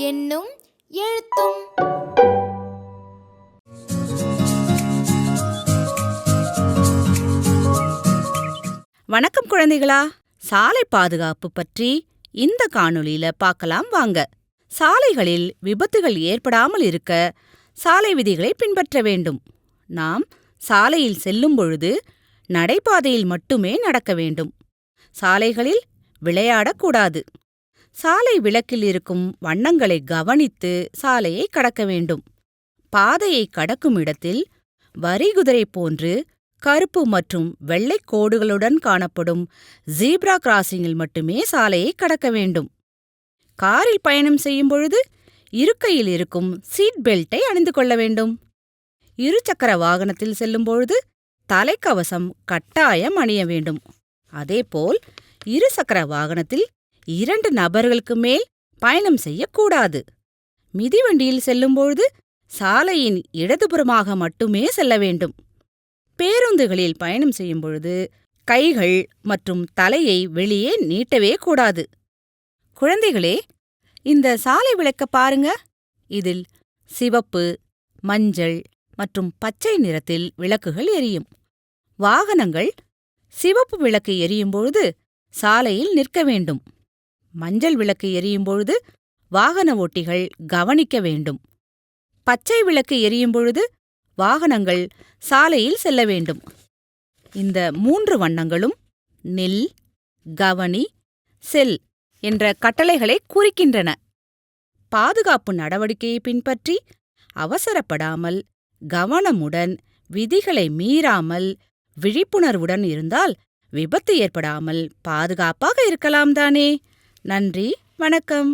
என்னும் எழுத்தும். வணக்கம் குழந்தைகளா. சாலை பாதுகாப்பு பற்றி இந்த காணொளியில பார்க்கலாம் வாங்க. சாலைகளில் விபத்துகள் ஏற்படாமல் இருக்க சாலை விதிகளை பின்பற்ற வேண்டும். நாம் சாலையில் செல்லும் பொழுது நடைபாதையில் மட்டுமே நடக்க வேண்டும். சாலைகளில் விளையாடக்கூடாது. சாலை விளக்கில் இருக்கும் வண்ணங்களை கவனித்து சாலையை கடக்க வேண்டும். பாதையை கடக்கும் இடத்தில் வரிகுதிரை போன்று கருப்பு மற்றும் வெள்ளைக் கோடுகளுடன் காணப்படும் ஜீப்ரா கிராசிங்கில் மட்டுமே சாலையை கடக்க வேண்டும். காரில் பயணம் செய்யும் பொழுது இருக்கையில் இருக்கும் சீட் பெல்ட்டை அணிந்து கொள்ள வேண்டும். இருசக்கர வாகனத்தில் செல்லும் பொழுது தலைக்கவசம் கட்டாயம் அணிய வேண்டும். அதேபோல் இருசக்கர வாகனத்தில் இரண்டு நபர்களுக்கு மேல் பயணம் செய்யக்கூடாது. மிதிவண்டியில் செல்லும்பொழுது சாலையின் இடதுபுறமாக மட்டுமே செல்ல வேண்டும். பேருந்துகளில் பயணம் செய்யும் பொழுது கைகள் மற்றும் தலையை வெளியே நீட்டவே கூடாது. குழந்தைகளே இந்த சாலை விளக்க பாருங்க. இதில் சிவப்பு மஞ்சள் மற்றும் பச்சை நிறத்தில் விளக்குகள் எரியும். வாகனங்கள் சிவப்பு விளக்கு எரியும் பொழுது சாலையில் நிற்க வேண்டும். மஞ்சள் விளக்கு எரியும் பொழுது வாகன ஓட்டிகள் கவனிக்க வேண்டும். பச்சை விளக்கு எரியும் பொழுது வாகனங்கள் சாலையில் செல்ல வேண்டும். இந்த மூன்று வண்ணங்களும் நில் கவனி செல் என்ற கட்டளைகளை குறிக்கின்றன பாதுகாப்பு நடவடிக்கையை பின்பற்றி அவசரப்படாமல் கவனமுடன் விதிகளை மீறாமல் விழிப்புணர்வுடன் இருந்தால் விபத்து ஏற்படாமல் பாதுகாப்பாக இருக்கலாம் தானே. நன்றி வணக்கம்.